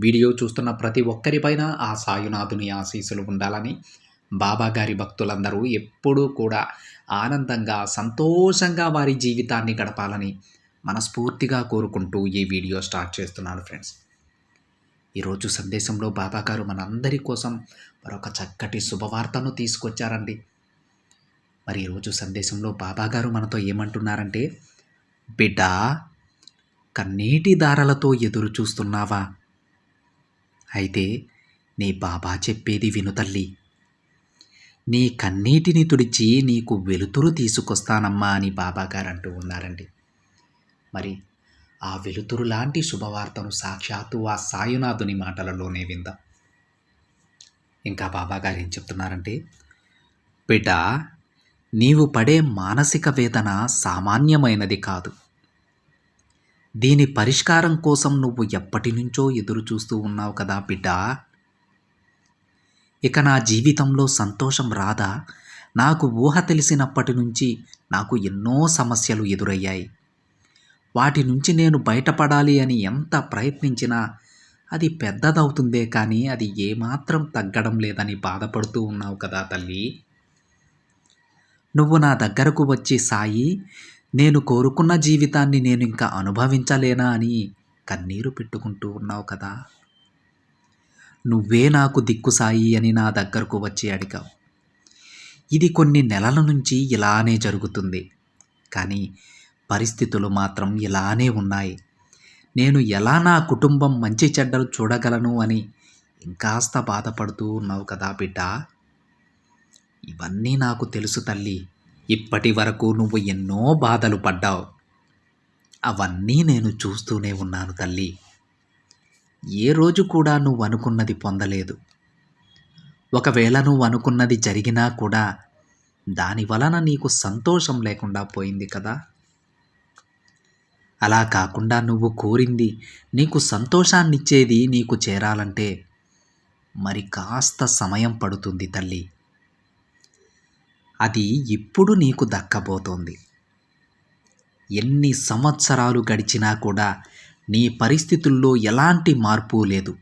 Video చూస్తున్న ప్రతి ఒక్కరిపైన ఆ సాయునాథుని ఆశీస్సులు ఉండాలని బాబాగారి భక్తులందరూ ఎప్పుడూ కూడా ఆనందంగా సంతోషంగా వారి జీవితాన్ని గడపాలని మనస్ఫూర్తిగా కోరుకుంటూ ఈ వీడియో స్టార్ట్ చేస్తున్నాను ఫ్రెండ్స్. ఈరోజు సందేశంలో బాబాగారు మనందరి కోసం మరొక చక్కటి శుభవార్తను తీసుకొచ్చారండి. మరి ఈరోజు సందేశంలో బాబాగారు మనతో ఏమంటున్నారంటే బిడ్డ కన్నీటి దారలతో ఎదురు చూస్తున్నావా? అయితే నీ బాబా చెప్పేది విను తల్లి. నీ కన్నీటిని తుడిచి నీకు వెలుతురు తీసుకొస్తానమ్మా అని బాబాగారు అంటూ ఉన్నారండి. మరి ఆ వెలుతురు లాంటి శుభవార్తను సాక్షాత్తు ఆ సాయునాథుని మాటలలోనే విందాం. ఇంకా బాబా గారు ఏం చెప్తున్నారంటే బిడ్డ నీవు పడే మానసిక వేదన సామాన్యమైనది కాదు. దీని పరిష్కారం కోసం నువ్వు ఎప్పటి నుంచో ఎదురు చూస్తూ ఉన్నావు కదా బిడ్డ. ఇక నా జీవితంలో సంతోషం రాదా? నాకు ఊహ తెలిసినప్పటి నుంచి నాకు ఎన్నో సమస్యలు ఎదురయ్యాయి. వాటి నుంచి నేను బయటపడాలి అని ఎంత ప్రయత్నించినా అది పెద్దదవుతుందే కానీ అది ఏమాత్రం తగ్గడం లేదని బాధపడుతూ ఉన్నావు కదా తల్లి. నువ్వు నా దగ్గరకు వచ్చి సాయి నేను కోరుకున్న జీవితాన్ని నేను ఇంకా అనుభవించలేనా అని కన్నీరు పెట్టుకుంటూ ఉన్నావు కదా. నువ్వే నాకు దిక్కు సాయి అని నా దగ్గరకు వచ్చి అడిగావు. ఇది కొన్ని నెలల నుంచి ఇలానే జరుగుతుంది. కానీ పరిస్థితులు మాత్రం ఇలానే ఉన్నాయి. నేను ఎలా నా కుటుంబం మంచి చెడ్డలు చూడగలను అని ఇంకాస్త బాధపడుతూ ఉన్నావు కదా బిడ్డ. ఇవన్నీ నాకు తెలుసు తల్లి. ఇప్పటి వరకు నువ్వు ఎన్నో బాధలు పడ్డావు. అవన్నీ నేను చూస్తూనే ఉన్నాను తల్లి. ఏ రోజు కూడా నువ్వు అనుకున్నది పొందలేదు. ఒకవేళ నువ్వు అనుకున్నది జరిగినా కూడా దాని వలన నీకు సంతోషం లేకుండా పోయింది కదా. అలా కాకుండా నువ్వు కోరింది నీకు సంతోషాన్నిచ్చేది నీకు చేరాలంటే మరి కాస్త సమయం పడుతుంది తల్లి. అది ఇప్పుడు నీకు దక్కబోతోంది. ఎన్ని సంవత్సరాలు గడిచినా కూడా నీ పరిస్థితుల్లో ఎలాంటి మార్పు లేదు.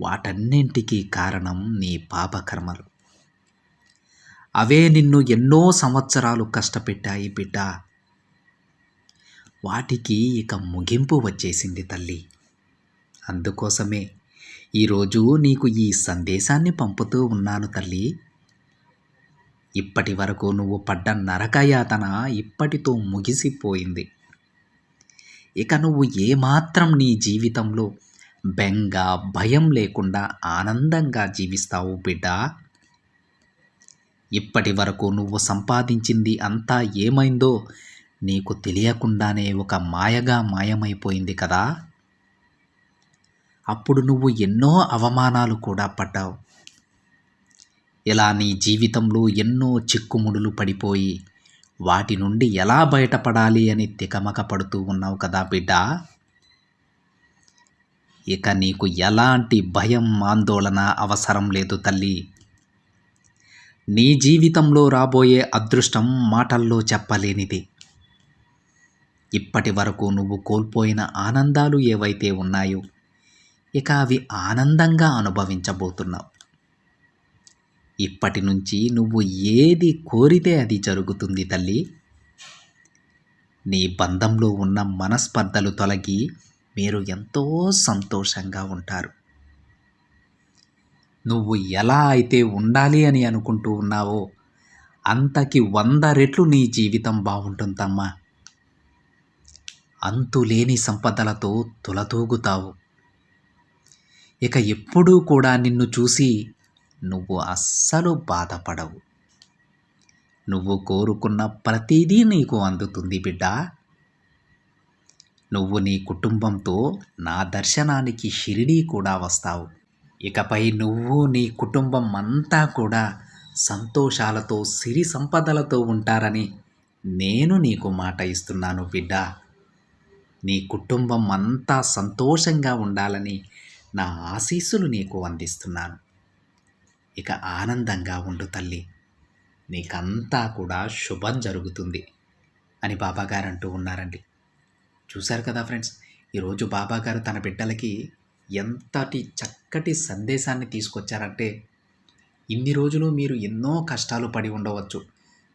వాటన్నింటికీ కారణం నీ పాపకర్మలు. అవే నిన్ను ఎన్నో సంవత్సరాలు కష్టపెట్టాయి బిడ్డ. వాటికి ఇక ముగింపు వచ్చేసింది తల్లి. అందుకోసమే ఈరోజు నీకు ఈ సందేశాన్ని పంపుతూ ఉన్నాను తల్లి. ఇప్పటి వరకు నువ్వు పడ్డ నరకయాతన ఇప్పటితో ముగిసిపోయింది. ఇక నువ్వు ఏమాత్రం నీ జీవితంలో బెంగ భయం లేకుండా ఆనందంగా జీవిస్తావు బిడ్డ. ఇప్పటి వరకు నువ్వు సంపాదించింది అంతా ఏమైందో నీకు తెలియకుండానే ఒక మాయగా మాయమైపోయింది కదా. అప్పుడు నువ్వు ఎన్నో అవమానాలు కూడా పడ్డావు. ఇలా నీ జీవితంలో ఎన్నో చిక్కుముడులు పడిపోయి వాటి నుండి ఎలా బయటపడాలి అని తికమక పడుతూ ఉన్నావు కదా బిడ్డ? ఇక నీకు ఎలాంటి భయం ఆందోళన అవసరం లేదు తల్లి. నీ జీవితంలో రాబోయే అదృష్టం మాటల్లో చెప్పలేనిది. ఇప్పటి వరకు నువ్వు కోల్పోయిన ఆనందాలు ఏవైతే ఉన్నాయో ఇక అవి ఆనందంగా అనుభవించబోతున్నావు. ఇప్పటి నుంచి నువ్వు ఏది కోరితే అది జరుగుతుంది తల్లి. నీ బంధంలో ఉన్న మనస్పర్ధలు తొలగి మీరు ఎంతో సంతోషంగా ఉంటారు. నువ్వు ఎలా అయితే ఉండాలి అని అనుకుంటూ ఉన్నావో అంతకి వంద రెట్లు నీ జీవితం బాగుంటుందమ్మా. అంతులేని సంపదలతో తులతూగుతావు. ఇక ఎప్పుడూ కూడా నిన్ను చూసి నువ్వు అస్సలు బాధపడవు. నువ్వు కోరుకున్న ప్రతిదీ నీకు అందుతుంది బిడ్డ. నువ్వు నీ కుటుంబంతో నా దర్శనానికి షిరిడీ కూడా వస్తావు. ఇకపై నువ్వు నీ కుటుంబం అంతా కూడా సంతోషాలతో సిరి సంపదలతో ఉంటారని నేను నీకు మాట ఇస్తున్నాను బిడ్డ. నీ కుటుంబం అంతా సంతోషంగా ఉండాలని నా ఆశీస్సులు నీకు అందిస్తున్నాను. ఇక ఆనందంగా ఉండు తల్లి. నీకంతా కూడా శుభం జరుగుతుంది అని బాబాగారు అంటూ ఉన్నారండి. చూశారు కదా ఫ్రెండ్స్ ఈరోజు బాబాగారు తన బిడ్డలకి ఎంతటి చక్కటి సందేశాన్ని తీసుకొచ్చారంటే ఇన్ని రోజులు మీరు ఎన్నో కష్టాలు పడి ఉండవచ్చు.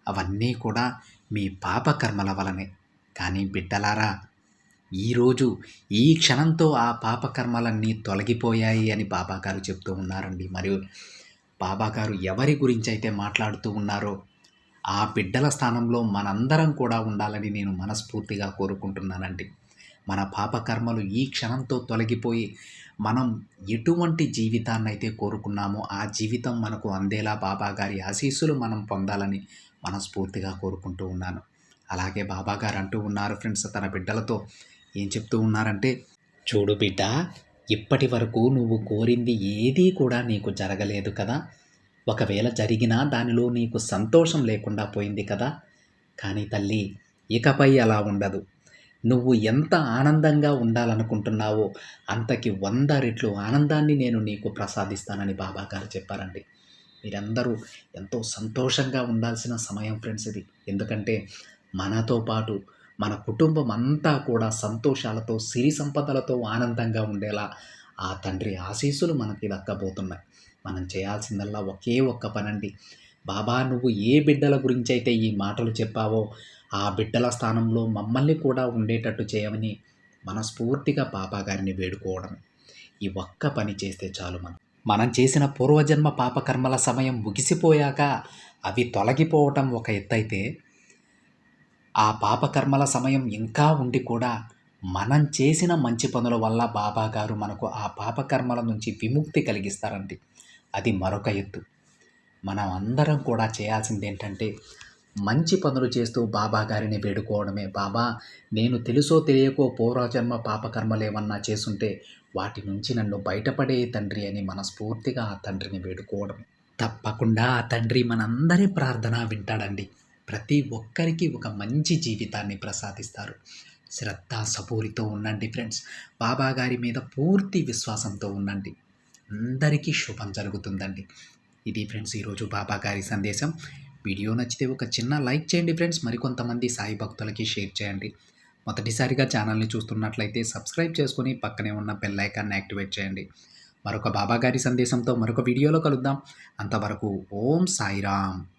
అవన్నీ కూడా మీ పాపకర్మల వలనే. కానీ బిడ్డలారా ఈరోజు ఈ క్షణంతో ఆ పాపకర్మలన్నీ తొలగిపోయాయి అని బాబాగారు చెప్తూ ఉన్నారండి. మరియు బాబాగారు ఎవరి గురించి అయితే మాట్లాడుతూ ఉన్నారో ఆ బిడ్డల స్థానంలో మనందరం కూడా ఉండాలని నేను మనస్ఫూర్తిగా కోరుకుంటున్నానండి. మన పాపకర్మలు ఈ క్షణంతో తొలగిపోయి మనం ఎటువంటి జీవితాన్ని అయితే కోరుకున్నామో ఆ జీవితం మనకు అందేలా బాబాగారి ఆశీస్సులు మనం పొందాలని మనస్ఫూర్తిగా కోరుకుంటూ ఉన్నాను. అలాగే బాబాగారు అంటూ ఉన్నారు ఫ్రెండ్స్ తన బిడ్డలతో. ఏం చెప్తూ ఉన్నారంటే చూడు బిడ్డ ఇప్పటి వరకు నువ్వు కోరింది ఏదీ కూడా నీకు జరగలేదు కదా. ఒకవేళ జరిగినా దానిలో నీకు సంతోషం లేకుండా పోయింది కదా. కానీ తల్లి ఇకపై అలా ఉండదు. నువ్వు ఎంత ఆనందంగా ఉండాలనుకుంటున్నావో అంతకి వంద రెట్లు ఆనందాన్ని నేను నీకు ప్రసాదిస్తానని బాబా గారు చెప్పారండి. మీరందరూ ఎంతో సంతోషంగా ఉండాల్సిన సమయం ఫ్రెండ్స్ ఇది. ఎందుకంటే మనతో పాటు మన కుటుంబం అంతా కూడా సంతోషాలతో సిరి సంపదలతో ఆనందంగా ఉండేలా ఆ తండ్రి ఆశీస్సులు మనకి దక్కబోతున్నాయి. మనం చేయాల్సిందల్లా ఒకే ఒక్క పనండి. బాబా నువ్వు ఏ బిడ్డల గురించి అయితే ఈ మాటలు చెప్పావో ఆ బిడ్డల స్థానంలో మమ్మల్ని కూడా ఉండేటట్టు చేయమని మనస్ఫూర్తిగా బాబా గారిని వేడుకోవడం ఈ ఒక్క పని చేస్తే చాలు మనం. మనం చేసిన పూర్వజన్మ పాపకర్మల సమయం ముగిసిపోయాక అవి తొలగిపోవటం ఒక ఎత్తైతే ఆ పాపకర్మల సమయం ఇంకా ఉండి కూడా మనం చేసిన మంచి పనుల వల్ల బాబా గారు మనకు ఆ పాపకర్మల నుంచి విముక్తి కలిగిస్తారండి. అది మరొక ఎత్తు. మనం అందరం కూడా చేయాల్సింది ఏంటంటే మంచి పనులు చేస్తూ బాబా గారిని వేడుకోవడమే. బాబా నేను తెలుసో తెలియకో పూర్వజన్మ పాపకర్మలు ఏమన్నా చేసుంటే వాటి నుంచి నన్ను బయటపడే తండ్రి అని మనస్ఫూర్తిగా ఆ తండ్రిని వేడుకోవడం తప్పకుండా ఆ తండ్రి మనందరి ప్రార్థన వింటాడండి. ప్రతి ఒక్కరికి ఒక మంచి జీవితాన్ని ప్రసాదిస్తారు. శ్రద్ధ సపూరితో ఉండండి ఫ్రెండ్స్. బాబా గారి మీద పూర్తి విశ్వాసంతో ఉండండి. అందరికీ శుభం జరుగుతుందండి. ఇది ఫ్రెండ్స్ ఈరోజు బాబా గారి సందేశం. వీడియో నచ్చితే ఒక చిన్న లైక్ చేయండి ఫ్రెండ్స్. మరికొంతమంది సాయి భక్తులకి షేర్ చేయండి. మొదటిసారిగా ఛానల్ని చూస్తున్నట్లయితే సబ్స్క్రైబ్ చేసుకొని పక్కనే ఉన్న బెల్ ఐకాన్ని యాక్టివేట్ చేయండి. మరొక బాబా గారి సందేశంతో మరొక వీడియోలో కలుద్దాం. అంతవరకు ఓం సాయిరామ్.